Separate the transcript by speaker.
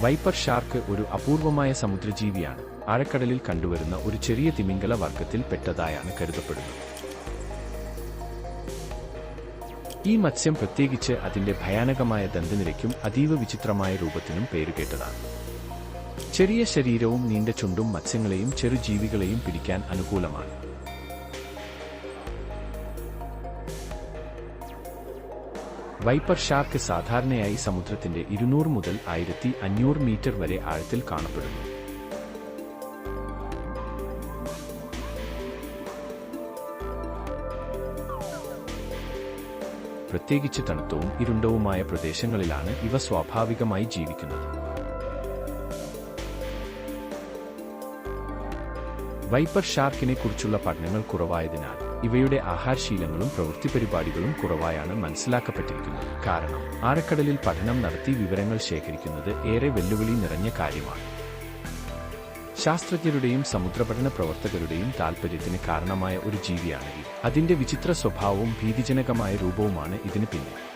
Speaker 1: Wiper shark ഒരു അപൂർവമായ സമുദ്രജീവിയാണ്. ആഴക്കടലിൽ കണ്ടുവരുന്ന ഒരു ചെറിയ തിമിംഗല വർഗത്തിൽ പെട്ടതായാണ് കരുതപ്പെടുന്നത്. ഈ മത്സ്യം പ്രത്യേകിച്ച് അതിന്റെ ഭയാനകമായ ദന്തനിരയ്ക്കും അതീവ വിചിത്രമായ രൂപത്തിനും പേരുകേട്ടതാണ്. ചെറിയ ശരീരവും നീണ്ട ചുണ്ടും മത്സ്യങ്ങളെയും ചെറുജീവികളെയും പിടിക്കാൻ അനുകൂലമാണ്. വൈപ്പർ ഷാർക്ക് സാധാരണയായി സമുദ്രത്തിന്റെ ഇരുന്നൂറ് മുതൽ ആയിരത്തി അഞ്ഞൂറ് മീറ്റർ വരെ ആഴത്തിൽ കാണപ്പെടുന്നു. പ്രത്യേകിച്ച് തണുത്തവും ഇരുണ്ടവുമായ പ്രദേശങ്ങളിലാണ് ഇവ സ്വാഭാവികമായി ജീവിക്കുന്നത്. വൈപ്പർ ഷാർക്കിനെ കുറിച്ചുള്ള പഠനങ്ങൾ കുറവായതിനാൽ ഇവയുടെ ആഹാരശീലങ്ങളും പ്രവൃത്തി പരിപാടികളും കുറവായാണ് മനസ്സിലാക്കപ്പെട്ടിരിക്കുന്നത്. കാരണം ആഴക്കടലിൽ പഠനം നടത്തി വിവരങ്ങൾ ശേഖരിക്കുന്നത് ഏറെ വെല്ലുവിളി നിറഞ്ഞ കാര്യമാണ്. ശാസ്ത്രജ്ഞരുടെയും സമുദ്രപഠന പ്രവർത്തകരുടെയും താൽപര്യത്തിന് കാരണമായ ഒരു ജീവിയാണ് അതിന്റെ വിചിത്ര സ്വഭാവവും ഭീതിജനകമായ രൂപവുമാണ് ഇതിന് പിന്നിൽ.